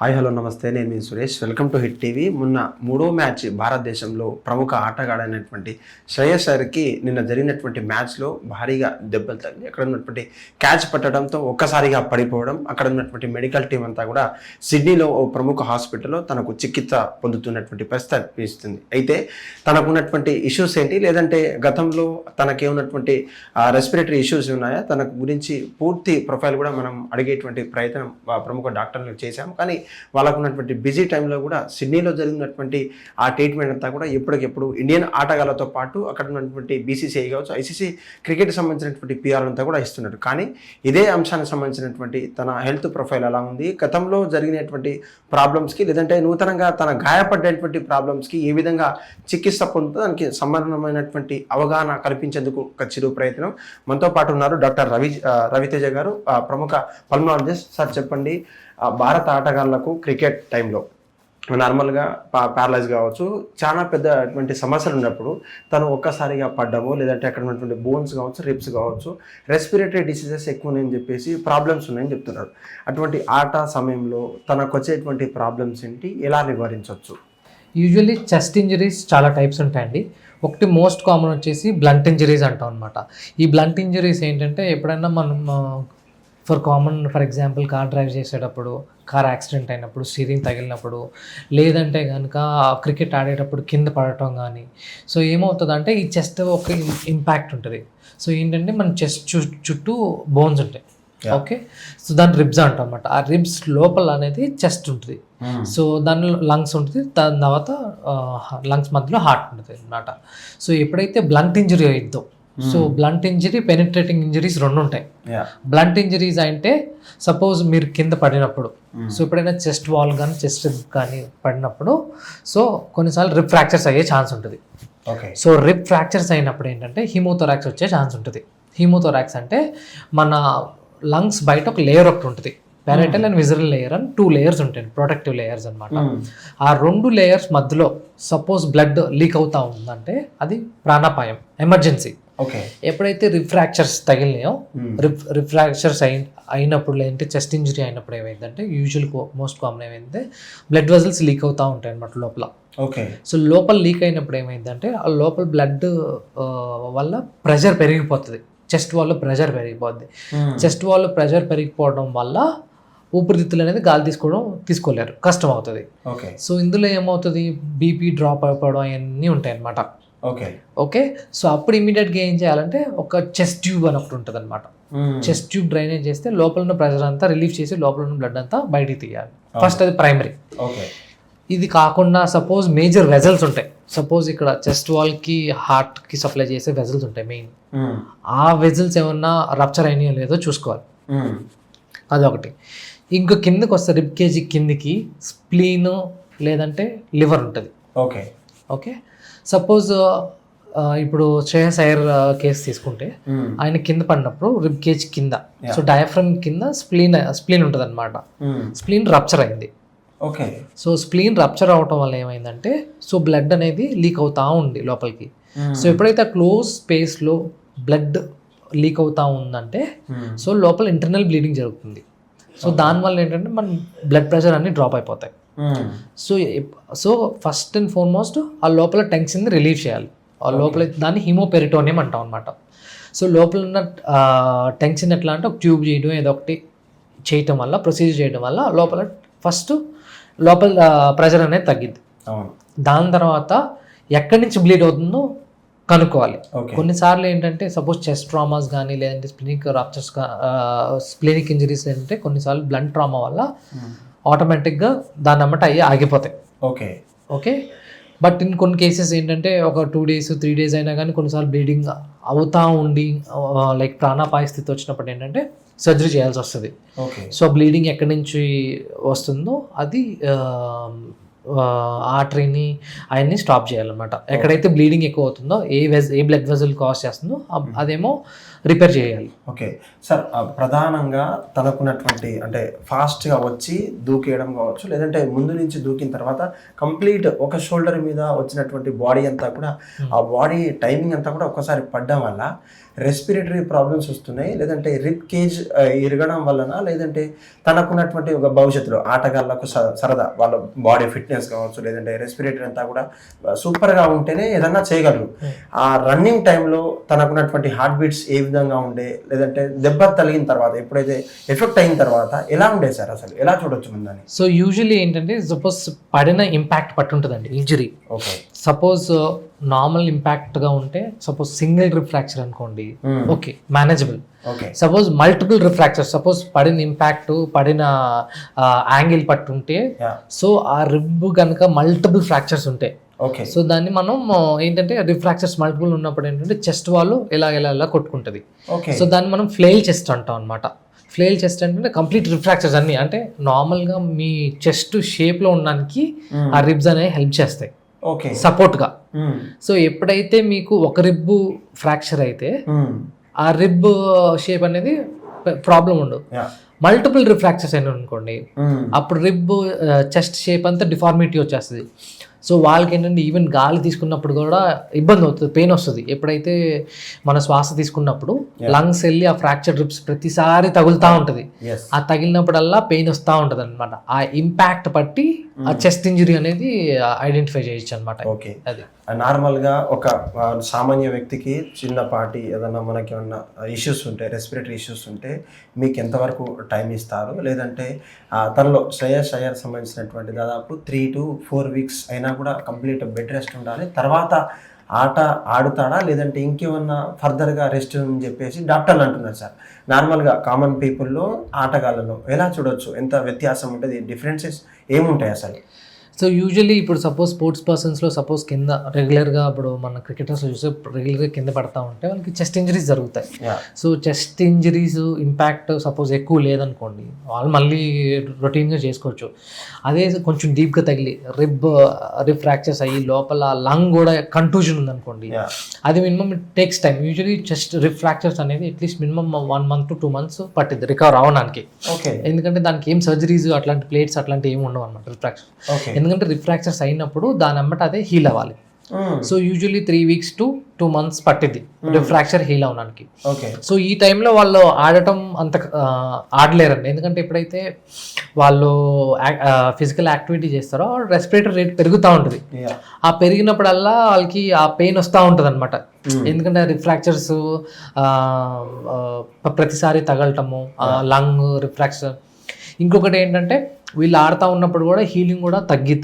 Hi hello నమస్తే. నేను మీ Suresh. Welcome to hit TV. మొన్న మూడో మ్యాచ్ భారతదేశంలో ప్రముఖ ఆటగాడైనటువంటి శ్రేయస్ అయ్యర్కి నిన్న జరిగినటువంటి మ్యాచ్లో భారీగా దెబ్బలు తగిలి అక్కడ ఉన్నటువంటి క్యాచ్ పట్టడంతో ఒక్కసారిగా పడిపోవడం అక్కడ ఉన్నటువంటి మెడికల్ టీం అంతా కూడా సిడ్నీలో ఓ ప్రముఖ హాస్పిటల్లో తనకు చికిత్స పొందుతున్నటువంటి పరిస్థితి అనిపిస్తుంది. అయితే తనకున్నటువంటి ఇష్యూస్ ఏంటి? లేదంటే గతంలో తనకి రెస్పిరేటరీ ఇష్యూస్ ఉన్నాయా? తనకు గురించి పూర్తి ప్రొఫైల్ కూడా మనం అడిగేటువంటి ప్రయత్నం ప్రముఖ డాక్టర్లు చేశాం. కానీ వాళ్ళకు ఉన్నటువంటి బిజీ టైంలో కూడా సిడ్నీలో జరిగినటువంటి ఆ ట్రీట్మెంట్ అంతా కూడా ఎప్పటికెప్పుడు ఇండియన్ ఆటగాళ్ళతో పాటు అక్కడ ఉన్నటువంటి బీసీసీఐ కావచ్చు ఐసీసీ క్రికెట్ సంబంధించినటువంటి పిఆర్ అంతా కూడా ఇస్తున్నారు కానీ ఇదే అంశానికి సంబంధించినటువంటి తన హెల్త్ ప్రొఫైల్ ఎలా ఉంది. గతంలో జరిగినటువంటి ప్రాబ్లమ్స్కి లేదంటే నూతనంగా తన గాయపడ్డటువంటి ప్రాబ్లమ్స్కి ఏ విధంగా చికిత్స పొందుతూ దానికి సంబంధమైనటువంటి అవగాహన కల్పించేందుకు ఒక చిరు ప్రయత్నం. మనతో పాటు ఉన్నారు డాక్టర్ రవి రవితేజ గారు ప్రముఖ పల్మనాలజిస్ట్. సార్ చెప్పండి. భారత ఆటగాళ్ళకు క్రికెట్ టైంలో నార్మల్గా పా ప్యారలైజ్ కావచ్చు. చాలా పెద్ద అటువంటి సమస్యలు ఉన్నప్పుడు తను ఒక్కసారిగా పడ్డము లేదంటే అక్కడ ఉన్నటువంటి బోన్స్ కావచ్చు రిప్స్ కావచ్చు రెస్పిరేటరీ డిసీజెస్ ఎక్కువ ఉన్నాయని చెప్పేసి ప్రాబ్లమ్స్ ఉన్నాయని చెప్తున్నారు. అటువంటి ఆట సమయంలో తనకు వచ్చేటువంటి ప్రాబ్లమ్స్ ఏంటి? ఎలా నివారించవచ్చు? యూజువల్లీ చెస్ట్ ఇంజరీస్ చాలా టైప్స్ ఉంటాయండి. ఒకటి మోస్ట్ కామన్ వచ్చేసి బ్లంట్ ఇంజరీస్ అంటాం అనమాట ఈ బ్లంట్ ఇంజరీస్ ఏంటంటే ఎప్పుడైనా మనం for common for example car drive చేసేటప్పుడు కార్ యాక్సిడెంట్ అయినప్పుడు స్టీరింగ్ తగిలినప్పుడు లేదంటే కనుక క్రికెట్ ఆడేటప్పుడు కింద పడటం కానీ సో ఏమవుతుందంటే ఈ చెస్ట్ ఒక ఇంపాక్ట్ ఉంటుంది. సో ఏంటంటే మన చెస్ట్ చు చుట్టూ బోన్స్ ఉంటాయి. ఓకే సో దాన్ని రిబ్స్ అంటాం అనమాట ఆ రిబ్స్ లోపల అనేది చెస్ట్ ఉంటుంది. సో దానిలో లంగ్స్ ఉంటుంది. దాని తర్వాత లంగ్స్ మధ్యలో హార్ట్ ఉంటుంది అనమాట సో ఎప్పుడైతే blunt injury అయిద్దో so blunt injury penetrating injuries రెండు ఉంటాయి. బ్లంట్ ఇంజరీస్ అంటే సపోజ్ మీరు కింద పడినప్పుడు సో ఎప్పుడైనా చెస్ట్ వాల్ కానీ చెస్ట్ కానీ పడినప్పుడు సో కొన్నిసార్లు రిప్ ఫ్రాక్చర్స్ అయ్యే ఛాన్స్ ఉంటుంది. ఓకే సో రిప్ ఫ్రాక్చర్స్ అయినప్పుడు ఏంటంటే హీమోథొరాక్స్ వచ్చే ఛాన్స్ ఉంటుంది. హీమోథొరాక్స్ అంటే మన లంగ్స్ బయట ఒక లేయర్ ఒకటి ఉంటుంది. పారెటల్ అండ్ విజరల్ లేయర్ అని టూ లేయర్స్ ఉంటాయి ప్రొటెక్టివ్ లేయర్స్ అనమాట ఆ రెండు లేయర్స్ మధ్యలో సపోజ్ బ్లడ్ లీక్ అవుతా ఉందంటే అది ప్రాణాపాయం ఎమర్జెన్సీ ఓకే ఎప్పుడైతే రిఫ్రాక్చర్స్ తగిలినాయో రిఫ్ రిఫ్రాక్చర్స్ అయిన అయినప్పుడు లేదంటే చెస్ట్ ఇంజరీ అయినప్పుడు ఏమైందంటే యూజువల్ మోస్ట్ కామన్ ఏమైందంటే బ్లడ్ వెజల్స్ లీక్ అవుతూ ఉంటాయి అనమాట లోపల. ఓకే సో లోపల లీక్ అయినప్పుడు ఏమైందంటే ఆ లోపల బ్లడ్ వల్ల ప్రెషర్ పెరిగిపోతుంది. చెస్ట్ వాళ్ళు ప్రెషర్ పెరిగిపోద్ది. చెస్ట్ వాళ్ళు ప్రెషర్ పెరిగిపోవడం వల్ల ఊపిరితిత్తులు అనేది గాలి తీసుకోవడం తీసుకోలేరు. కష్టం అవుతుంది ఓకే. సో ఇందులో ఏమవుతుంది? బీపీ డ్రాప్ అయిపోవడం అవన్నీ ఉంటాయి అన్నమాట ఓకే. ఓకే? సో అప్పుడు ఇమీడియట్గా ఏం చేయాలంటే ఒక చెస్ట్ ట్యూబ్ అని ఒకటి ఉంటుంది అనమాట చెస్ట్ ట్యూబ్ డ్రైనేజ్ చేస్తే లోపల ఉన్న ప్రెషర్ అంతా రిలీఫ్ చేసి లోపల ఉన్న బ్లడ్ అంతా బయటికి తీయాలి. ఫస్ట్ అది ప్రైమరీ. ఓకే. ఇది కాకుండా సపోజ్ మేజర్ వెజల్స్ ఉంటాయి. సపోజ్ ఇక్కడ చెస్ట్ వాల్కి హార్ట్కి సప్లై చేసే వెజల్స్ ఉంటాయి మెయిన్. ఆ వెజల్స్ ఏమన్నా రప్చర్ అయినాయో లేదో చూసుకోవాలి. అదొకటి. ఇంకో కిందకి వస్తే రిబ్ కేజీ కిందికి స్ప్లీన్ లేదంటే లివర్ ఉంటుంది. ఓకే. ఓకే? సపోజ్ ఇప్పుడు శ్రేయస్ అయ్యర్ కేసు తీసుకుంటే ఆయన కింద పడినప్పుడు రిబ్ కేజ్ కింద సో డయాఫ్రమ్ కింద స్ప్లీన్ స్ప్లీన్ ఉంటుంది అనమాట స్ప్లీన్ రప్చర్ అయింది. ఓకే. సో స్ప్లీన్ రప్చర్ అవటం వల్ల ఏమైందంటే సో బ్లడ్ అనేది లీక్ అవుతా ఉంది లోపలికి. సో ఎప్పుడైతే క్లోజ్ స్పేస్లో బ్లడ్ లీక్ అవుతా ఉందంటే సో లోపల ఇంటర్నల్ బ్లీడింగ్ జరుగుతుంది. సో దానివల్ల ఏంటంటే మన బ్లడ్ ప్రెషర్ అన్ని డ్రాప్ అయిపోతాయి. సో ఎప్- సో ఫస్ట్ అండ్ ఫార్మోస్ట్ ఆ లోపల టెన్షన్ రిలీవ్ చేయాలి. ఆ లోపల దాన్ని హిమోపెరిటోనియం అంటాం అనమాట సో లోపల ఉన్న టెన్షన్ ఎట్లా అంటే ఒక ట్యూబ్ చేయడం ఏదో ఒకటి చేయటం వల్ల ప్రొసీజర్ చేయడం వల్ల లోపల ఫస్ట్ లోపల ప్రెషర్ అనేది తగ్గిద్ది. అవును. దాని తర్వాత ఎక్కడి నుంచి బ్లీడ్ అవుతుందో కనుక్కోవాలి. కొన్నిసార్లు ఏంటంటే సపోజ్ చెస్ట్ ట్రామాస్ కానీ లేదంటే స్ప్లినిక్ రాప్చర్స్ స్ప్లినిక్ ఇంజరీస్ ఏంటంటే కొన్నిసార్లు బ్లండ్ ట్రామా వల్ల ఆటోమేటిక్గా దాని అమ్మట అయ్యి ఆగిపోతాయి. ఓకే ఓకే బట్ ఇన్ కొన్ని కేసెస్ ఏంటంటే ఒక టూ డేస్ త్రీ డేస్ అయినా కానీ కొన్నిసార్లు బ్లీడింగ్ అవుతా ఉండి లైక్ ప్రాణాపాయ స్థితి వచ్చినప్పుడు ఏంటంటే సర్జరీ చేయాల్సి వస్తుంది. సో బ్లీడింగ్ ఎక్కడి నుంచి వస్తుందో అది ఆర్టరీని అవన్నీ స్టాప్ చేయాలన్నమాట. ఎక్కడైతే బ్లీడింగ్ ఎక్కువ అవుతుందో ఏ వెజ్ ఏ బ్లడ్ వెజల్ కాస్ చేస్తుందో అ- అదేమో రిపేర్ చేయాలి. ఓకే. సార్ ప్రధానంగా తనకున్నటువంటి అంటే ఫాస్ట్గా వచ్చి దూకేయడం కావచ్చు లేదంటే ముందు నుంచి దూకిన తర్వాత కంప్లీట్ ఒక షోల్డర్ మీద వచ్చినటువంటి బాడీ అంతా కూడా ఆ బాడీ టైమింగ్ అంతా కూడా ఒక్కసారి పడడం వల్ల రెస్పిరేటరీ ప్రాబ్లమ్స్ వస్తున్నాయి లేదంటే రిప్ కేజ్ ఇరగడం వలన లేదంటే తనకున్నటువంటి ఒక భవిష్యత్తులో ఆటగాళ్ళకు సరదా వాళ్ళ బాడీ ఫిట్నెస్ కావచ్చు లేదంటే రెస్పిరేటరీ అంతా కూడా సూపర్గా ఉంటేనే ఏదన్నా చేయగలరు. ఆ రన్నింగ్ టైంలో తనకున్నటువంటి హార్ట్ బీట్స్ ఏ విధంగా ఉండే లేదంటే దెబ్బ తగిలిన తర్వాత ఎప్పుడైతే ఎఫెక్ట్ అయిన తర్వాత ఎలా ఉండే సార్ అసలు? ఎలా చూడొచ్చు ముందని సో యూజువల్లీ ఏంటంటే సపోజ్ పడిన ఇంపాక్ట్ పట్టుంటుందండి ఇంజరీ ఓకే సపోజ్ నార్మల్ ఇంపాక్ట్గా ఉంటే సపోజ్ సింగిల్ రిఫ్రాక్చర్ అనుకోండి okay manageable suppose multiple rib fracture suppose పడిన ఇంపాక్ట్ పడిన యాంగిల్ పట్టుంటే సో ఆ రిబ్ కనుక మల్టిపుల్ ఫ్రాక్చర్స్ ఉంటాయి ఓకే సో దాన్ని మనం ఏంటంటే రిఫ్రాక్చర్స్ మల్టిపుల్ ఉన్నప్పుడు ఏంటంటే చెస్ట్ వాళ్ళు ఇలా ఇలా ఇలా కొట్టుకుంటుంది. ఓకే సో దాన్ని మనం ఫ్లేల్ చెస్ట్ అంటాం అనమాట ఫ్లేల్ చెస్ట్ అంటే కంప్లీట్ రిఫ్రాక్చర్స్ అన్ని అంటే నార్మల్గా మీ చెస్ట్ షేప్లో ఉండడానికి ఆ రిబ్స్ అనేవి హెల్ప్ చేస్తాయి. ఓకే. సపోర్ట్గా. సో ఎప్పుడైతే మీకు ఒక రిబ్బు ఫ్రాక్చర్ అయితే ఆ రిబ్ షేప్ అనేది ప్రాబ్లం ఉండదు. మల్టిపుల్ రిఫ్రాక్చర్స్ అయినా అనుకోండి అప్పుడు రిబ్ చెస్ట్ షేప్ అంతా డిఫార్మిటీ వచ్చేస్తుంది. సో వాళ్ళకి ఏంటంటే ఈవెన్ గాలి తీసుకున్నప్పుడు కూడా ఇబ్బంది అవుతుంది పెయిన్ వస్తుంది. ఎప్పుడైతే మన శ్వాస తీసుకున్నప్పుడు లంగ్స్ వెళ్ళి ఆ ఫ్రాక్చర్ రిబ్స్ ప్రతిసారి తగులుతూ ఉంటుంది. ఆ తగిలినప్పుడల్లా పెయిన్ వస్తూ ఉంటుంది అనమాట ఆ ఇంపాక్ట్ బట్టి ఆ చెస్ట్ ఇంజరీ అనేది ఐడెంటిఫై చేయొచ్చు అనమాట ఓకే. అది. నార్మల్గా ఒక సామాన్య వ్యక్తికి చిన్నపాటి ఏదన్నా మనకి ఏమన్నా ఇష్యూస్ ఉంటే రెస్పిరేటరీ ఇష్యూస్ ఉంటే మీకు ఎంతవరకు టైం ఇస్తారు లేదంటే తనలో శ్రేయస్ అయ్యర్ సంబంధించినటువంటి దాదాపు త్రీ టు ఫోర్ వీక్స్ అయినా కూడా కంప్లీట్ బెడ్ రెస్ట్ ఉండాలి. తర్వాత ఆట ఆడుతాడా లేదంటే ఇంకేమన్నా ఫర్దర్గా రెస్ట్ అని చెప్పేసి డాక్టర్లు అంటున్నారు సార్. నార్మల్గా కామన్ పీపుల్లో ఆటగాళ్ళలో ఎలా చూడొచ్చు? ఎంత వ్యత్యాసం ఉంటుంది? డిఫరెన్సెస్ ఏముంటాయి అసలు సో యూజువల్లీ ఇప్పుడు సపోజ్ స్పోర్ట్స్ పర్సన్స్లో సపోజ్ కింద రెగ్యులర్గా ఇప్పుడు మన క్రికెటర్స్ చూస్తే రెగ్యులర్గా కింద పడతా ఉంటే వాళ్ళకి చెస్ట్ ఇంజరీస్ జరుగుతాయి. So chest injuries impact suppose ఎక్కువ లేదనుకోండి వాళ్ళు మళ్ళీ రొటీన్గా చేసుకోవచ్చు. అదే కొంచెం డీప్గా తగిలి రిబ్ రిబ్ ఫ్రాక్చర్స్ అయ్యి లోపల లంగ్ కూడా కంటూజన్ ఉందనుకోండి అది minimum takes time usually chest rib fractures అనేది at least minimum one month to two months పట్టింది రికవర్ అవ్వడానికి ఓకే ఎందుకంటే దానికి ఏం సర్జరీస్ అట్లాంటి ప్లేట్స్ అట్లాంటివి ఏమి ఉండవు అనమాట రిఫ్రాక్షన్ ఓకే ఎందుకంటే రిఫ్రాక్చర్స్ అయినప్పుడు దాని అమ్మట అదే హీల్ అవ్వాలి. So usually three weeks to two months పట్టింది రిఫ్రాక్చర్ హీల్ అవడానికి. ఓకే సో ఈ టైంలో వాళ్ళు ఆడటం అంత ఆడలేరండి. ఎందుకంటే ఎప్పుడైతే వాళ్ళు ఫిజికల్ యాక్టివిటీ చేస్తారో రెస్పిరేటరీ రేట్ పెరుగుతూ ఉంటుంది. ఆ పెరిగినప్పుడల్లా వాళ్ళకి ఆ పెయిన్ వస్తూ ఉంటుంది అనమాట ఎందుకంటే రిఫ్రాక్చర్స్ ప్రతిసారి తగలటము లంగ్ రిఫ్రాక్చర్ ఇంకొకటి ఏంటంటే వీళ్ళు ఆడుతూ ఉన్నప్పుడు కూడా హీలింగ్ కూడా తగ్గి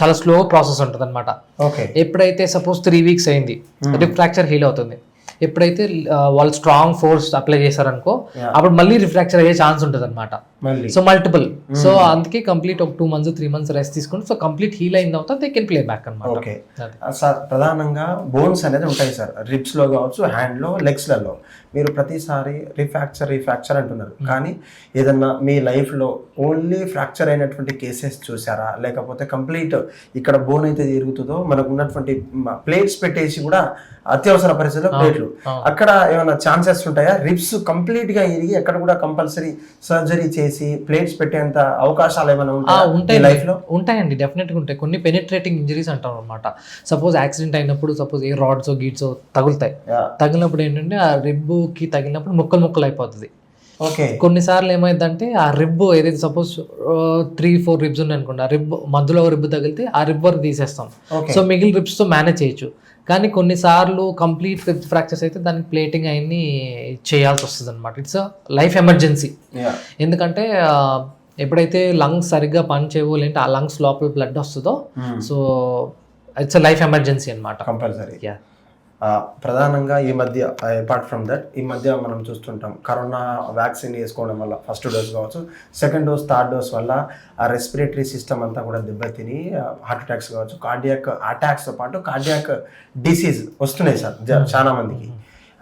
చాలా స్లో ప్రాసెస్ ఉంటుంది అనమాట ఓకే ఎప్పుడైతే సపోజ్ త్రీ వీక్స్ అయింది రిఫ్రాక్చర్ హీల్ అవుతుంది. ఎప్పుడైతే వాళ్ళు స్ట్రాంగ్ ఫోర్స్ అప్లై చేశారనుకో. అప్పుడు మళ్ళీ రిఫ్రాక్చర్ అయ్యే ఛాన్స్ ఉంటుంది అనమాట సో మల్టిపుల్ సో అందుకే కంప్లీట్ ఒక two months three months rest తీసుకుని సో కంప్లీట్ హీల్ అయిన తర్వాత దే కెన్ ప్లే బ్యాక్ అనమాట ఓకే సార్ ప్రధానంగా బోన్స్ అనేది ఉంటాయి సార్. రిబ్స్లో కావచ్చు హ్యాండ్లో లెగ్స్లలో. మీరు ప్రతిసారి రిఫ్రాక్చర్ రిఫ్రాక్చర్ అంటున్నారు. కానీ ఏదన్నా మీ లైఫ్లో ఓన్లీ ఫ్రాక్చర్ అయినటువంటి కేసెస్ చూసారా? లేకపోతే కంప్లీట్ ఇక్కడ బోన్ అయితే తిరుగుతుందో? మనకు ఉన్నటువంటి ప్లేట్స్ పెట్టేసి కూడా అత్యవసర పరిస్థితుల్లో ప్లేట్లు అక్కడ ఏమైనా ఛాన్సెస్ ఉంటాయా? రిబ్స్ కంప్లీట్గా ఇరిగి అక్కడ కూడా కంపల్సరీ సర్జరీ చేసి ప్లేట్స్ పెట్టేంత అవకాశాలు ఏమైనా ఉంటాయా ఉంటాయి లైఫ్లో? ఉంటాయండి. డెఫినెట్గా ఉంటాయి. కొన్ని పెనిట్రేటింగ్ ఇంజరీస్ అంటాం అనమాట సపోజ్ యాక్సిడెంట్ అయినప్పుడు సపోజ్ ఏ రాడ్స్ గీడ్స్ తగులుతాయి. తగిలినప్పుడు ఏంటంటే ఆ రిబ్బుకి తగిలినప్పుడు ముక్కలు ముక్కలు అయిపోతుంది. ఓకే. కొన్నిసార్లు ఏమైందంటే ఆ రిబ్ ఏదైతే సపోజ్ త్రీ ఫోర్ రిబ్స్ ఉన్నాయి అనుకోండి ఆ రిబ్ మధ్యలో రిబ్ తగిలితే ఆ రిబ్ వరకు తీసేస్తాం. సో మిగిలిన రిబ్స్తో మేనేజ్ చేయొచ్చు. కానీ కొన్నిసార్లు కంప్లీట్ రిబ్ ఫ్రాక్చర్స్ అయితే దానికి ప్లేటింగ్ అవన్నీ చేయాల్సి వస్తుంది అనమాట ఇట్స్ లైఫ్ ఎమర్జెన్సీ ఎందుకంటే ఎప్పుడైతే లంగ్స్ సరిగ్గా పని చేయవు లేదంటే ఆ లంగ్స్ లోపల బ్లడ్ వస్తుందో సో ఇట్స్ లైఫ్ ఎమర్జెన్సీ అనమాట కంపల్సరీ యా ప్రధానంగా ఈ మధ్య అపార్ట్ ఫ్రమ్ దట్ ఈ మధ్య మనం చూస్తుంటాం కరోనా వ్యాక్సిన్ వేసుకోవడం వల్ల ఫస్ట్ డోస్ కావచ్చు. సెకండ్ డోస్ థర్డ్ డోస్ వల్ల ఆ రెస్పిరేటరీ సిస్టమ్ అంతా కూడా దెబ్బతిని హార్ట్ అటాక్స్ కావచ్చు. కార్డియాక్ అటాక్స్తో పాటు కార్డియాక్ డిసీజ్ వస్తున్నాయి సార్ జ- చాలా మందికి.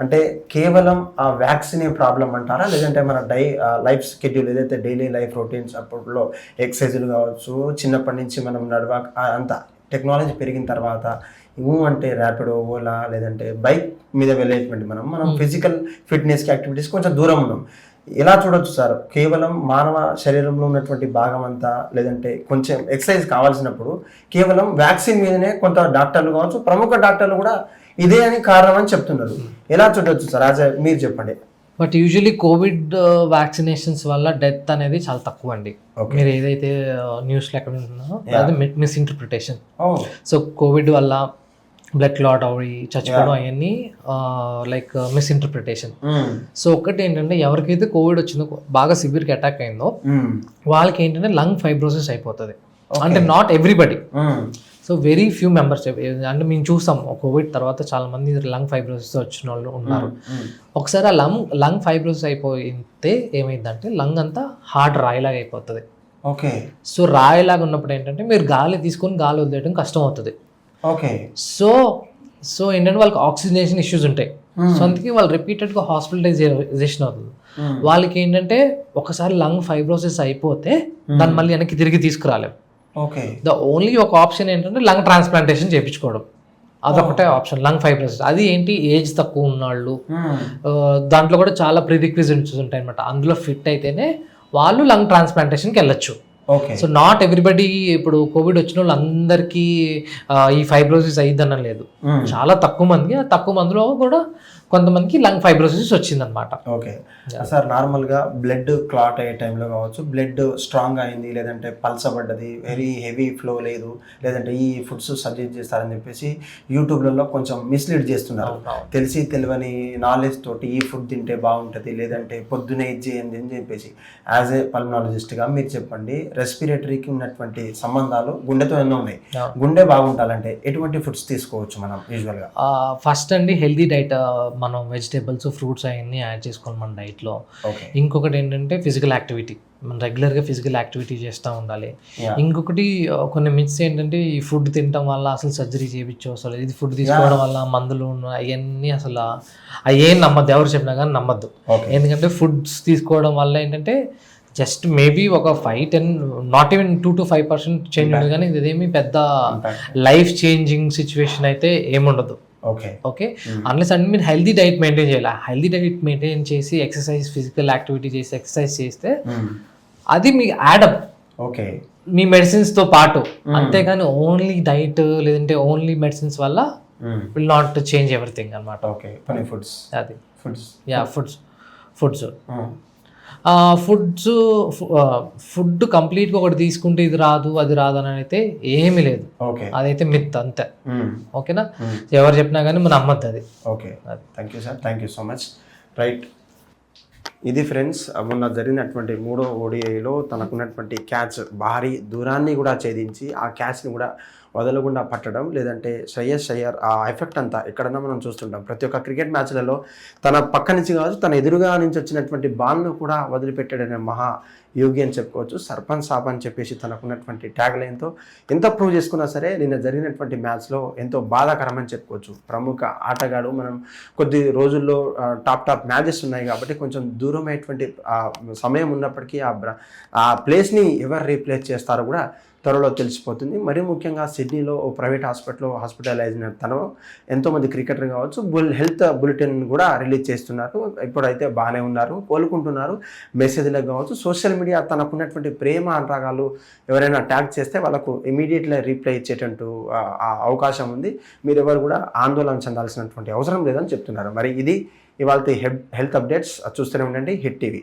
అంటే కేవలం ఆ వ్యాక్సినే ప్రాబ్లం అంటారా? లేదంటే మన డై లైఫ్ షెడ్యూల్ ఏదైతే డైలీ లైఫ్ రొటీన్స్ అప్పట్లో ఎక్సర్సైజులు కావచ్చు చిన్నప్పటి నుంచి మనం నడవ అంత టెక్నాలజీ పెరిగిన తర్వాత ఊ అంటే ర్యాపిడో ఓలా లేదంటే బైక్ మీద వెళ్ళేటువంటి మనం మనం ఫిజికల్ ఫిట్నెస్కి యాక్టివిటీస్ కొంచెం దూరం ఉన్నాం. ఎలా చూడొచ్చు సార్? కేవలం మానవ శరీరంలో ఉన్నటువంటి భాగం అంతా లేదంటే కొంచెం ఎక్సర్సైజ్ కావాల్సినప్పుడు కేవలం వ్యాక్సిన్ మీదనే కొంత డాక్టర్లు కావచ్చు ప్రముఖ డాక్టర్లు కూడా ఇదే అని కారణం అని చెప్తున్నారు. ఎలా చూడొచ్చు సార్? యాజ్ మీరు చెప్పండి. బట్ యూజువలీ కోవిడ్ వ్యాక్సినేషన్స్ వల్ల డెత్ అనేది చాలా తక్కువ అండి. మీరు ఏదైతే న్యూస్లో ఎక్కడ ఉంటుందో అది మిస్ఇంటర్ప్రిటేషన్. సో కోవిడ్ వల్ల బ్లడ్ క్లాట్ అవి చచ్చిపోవడం అవన్నీ లైక్ మిస్ఇంటర్ప్రిటేషన్ మ్మ్. సో ఒకటి ఏంటంటే ఎవరికైతే కోవిడ్ వచ్చిందో బాగా సివియర్గా అటాక్ అయిందో మ్మ్. వాళ్ళకి ఏంటంటే లంగ్ ఫైబ్రోసిస్ అయిపోతుంది. అంటే not everybody. So very few members అంటే మేము చూసాం కోవిడ్ తర్వాత చాలా మంది లంగ్ ఫైబ్రోసిస్ వచ్చిన వాళ్ళు ఉన్నారు. మ్మ్. ఒకసారి ఆ లంగ్ లంగ్ ఫైబ్రోసిస్ అయిపోతే ఏమైందంటే లంగ్ అంతా హార్డ్ రాయిలాగా అయిపోతుంది ఓకే సో రాయిలాగా ఉన్నప్పుడు ఏంటంటే మీరు గాలి తీసుకొని గాలి వదిలేయడం కష్టం అవుతుంది ఓకే సో సో ఏంటంటే వాళ్ళకి ఆక్సిజనేషన్ ఇష్యూస్ ఉంటాయి. సో అందుకే వాళ్ళు రిపీటెడ్గా హాస్పిటలైజేషన్ అవుతుంది. వాళ్ళకి ఏంటంటే ఒకసారి లంగ్ ఫైబ్రోసిస్ అయిపోతే దాన్ని మళ్ళీ వెనక్కి తిరిగి తీసుకురాలేం. ఓకే ద ఓన్లీ ఒక ఆప్షన్ ఏంటంటే లంగ్ ట్రాన్స్ప్లాంటేషన్ చేయించుకోవడం. అదొకటే ఆప్షన్ లంగ్ ఫైబ్రోసిస్ అది ఏంటి? ఏజ్ తక్కువ ఉన్నవాళ్ళు. ఆ, దాంట్లో కూడా చాలా ప్రిరిక్విజిట్స్ ఉంటాయి అనమాట అందులో ఫిట్ అయితేనే వాళ్ళు లంగ్ ట్రాన్స్ప్లాంటేషన్కి వెళ్ళొచ్చు. సో నాట్ ఎవ్రీబడి ఇప్పుడు కోవిడ్ వచ్చిన వాళ్ళు అందరికీ ఆ, ఈ ఫైబ్రోసిస్ అయ్యిద్దనం లేదు. మ్మ్. చాలా తక్కువ మందికి ఆ తక్కువ మందిలో కూడా కొంతమందికి లంగ్ ఫైబ్రోసిస్ వచ్చిందనమాట ఓకే సార్ నార్మల్గా బ్లడ్ క్లాట్ అయ్యే టైంలో కావచ్చు బ్లడ్ స్ట్రాంగ్ అయింది లేదంటే పల్సబడ్డది వెరీ హెవీ ఫ్లో లేదు లేదంటే ఈ ఫుడ్స్ సజెస్ట్ చేస్తారని చెప్పేసి యూట్యూబ్లలో కొంచెం మిస్లీడ్ చేస్తున్నారు. తెలిసి తెలియని నాలెడ్జ్ తోటి ఈ ఫుడ్ తింటే బాగుంటుంది లేదంటే పొద్దునే ఇది చేయండి అని చెప్పేసి యాజ్ ఏ పల్మనాలజిస్ట్గా మీరు చెప్పండి రెస్పిరేటరీకి ఉన్నటువంటి సంబంధాలు గుండెతో ఎన్నో ఉన్నాయి. గుండె బాగుండాలంటే ఎటువంటి ఫుడ్స్ తీసుకోవచ్చు మనం యూజువల్గా ఫస్ట్ అండి హెల్దీ డైట్ మనం వెజిటేబుల్స్ ఫ్రూట్స్ అవన్నీ యాడ్ చేసుకోవాలి మన డైట్లో ఇంకొకటి ఏంటంటే ఫిజికల్ యాక్టివిటీ మనం రెగ్యులర్గా ఫిజికల్ యాక్టివిటీ చేస్తూ ఉండాలి. ఇంకొకటి కొన్ని మిత్స్ ఏంటంటే ఈ ఫుడ్ తినడం వల్ల అసలు సర్జరీ చేయించు అసలు ఇది ఫుడ్ తీసుకోవడం వల్ల మందులు అవన్నీ అసలు అవి ఏం నమ్మద్దు. ఎవరు చెప్పినా కానీ నమ్మద్దు. ఎందుకంటే ఫుడ్స్ తీసుకోవడం వల్ల ఏంటంటే జస్ట్ మేబీ ఒక five ten not even two to five percent change ఉండదు కానీ ఇదేమి పెద్ద లైఫ్ చేంజింగ్ సిచ్యువేషన్ అయితే ఏముండదు. ఓకే ఓకే అన్లెస్ అంటే మీరు హెల్దీ డైట్ మెయింటైన్ చేయాలి. హెల్దీ డైట్ మెయింటైన్ చేసి ఎక్సర్సైజ్ ఫిజికల్ యాక్టివిటీ చేసి ఎక్సర్సైజ్ చేస్తే అది మీకు యాడప్ ఓకే మీ మెడిసిన్స్తో పాటు. అంతేగాని ఓన్లీ డైట్ లేదంటే ఓన్లీ మెడిసిన్స్ వల్ల విల్ నాట్ చేంజ్ ఎవ్రీథింగ్ అనమాట ఓకే ఫుడ్స్ అది. Foods yeah foods foods foods food కంప్లీట్గా ఒకటి తీసుకుంటే ఇది రాదు అది రాదు అని అయితే ఏమీ లేదు. ఓకే. అదైతే మిత్ అంతే. ఓకేనా? ఎవరు చెప్పినా కానీ మనం నమ్మద్దు అది. Okay. Thank you sir. Thank you so much. Right. ఇది ఫ్రెండ్స్ మొన్న జరిగినటువంటి మూడో ఓడిఐలో తనకున్నటువంటి క్యాచ్ భారీ దూరాన్ని కూడా ఛేదించి ఆ క్యాచ్ని కూడా వదలకుండా పట్టడం లేదంటే శ్రేయస్ అయ్యర్ ఆ ఎఫెక్ట్ అంతా ఎక్కడన్నా మనం చూస్తుంటాం. ప్రతి ఒక్క క్రికెట్ మ్యాచ్లలో తన పక్క నుంచి కావచ్చు తన ఎదురుగా నుంచి వచ్చినటువంటి బాల్ను కూడా వదిలిపెట్టాడనే మహా యోగి అని చెప్పుకోవచ్చు. సర్పంచ్ సాప్ అని చెప్పేసి తనకున్నటువంటి ట్యాగ్ లైన్తో ఎంత ప్రూవ్ చేసుకున్నా సరే నిన్న జరిగినటువంటి మ్యాచ్లో ఎంతో బాధాకరమని చెప్పుకోవచ్చు. ప్రముఖ ఆటగాడు మనం కొద్ది రోజుల్లో టాప్ టాప్ మ్యాచెస్ ఉన్నాయి కాబట్టి కొంచెం దూరమైనటువంటి సమయం ఉన్నప్పటికీ ఆ బ్ర ఆ ప్లేస్ని ఎవరు రీప్లేస్ చేస్తారో కూడా త్వరలో తెలిసిపోతుంది. మరీ ముఖ్యంగా సిడ్నీలో ఓ ప్రైవేట్ హాస్పిటల్లో హాస్పిటలైజ్ అయిన తను ఎంతోమంది క్రికెటర్ కావచ్చు బుల్ హెల్త్ బులెటిన్ కూడా రిలీజ్ చేస్తున్నారు. ఇప్పుడైతే బాగానే ఉన్నారు కోలుకుంటున్నారు. మెసేజ్లకు కావచ్చు సోషల్ మీడియా తనకున్నటువంటి ప్రేమ అనురాగాలు ఎవరైనా ట్యాగ్ చేస్తే వాళ్ళకు ఇమీడియట్లీ రీప్లై ఇచ్చేటట్టు అవకాశం ఉంది. మీరు ఎవరు కూడా ఆందోళన చెందాల్సినటువంటి అవసరం లేదని చెప్తున్నారు. మరి ఇది ఇవాళ హెల్త్ అప్డేట్స్. చూస్తూనే ఉండండి hit TV.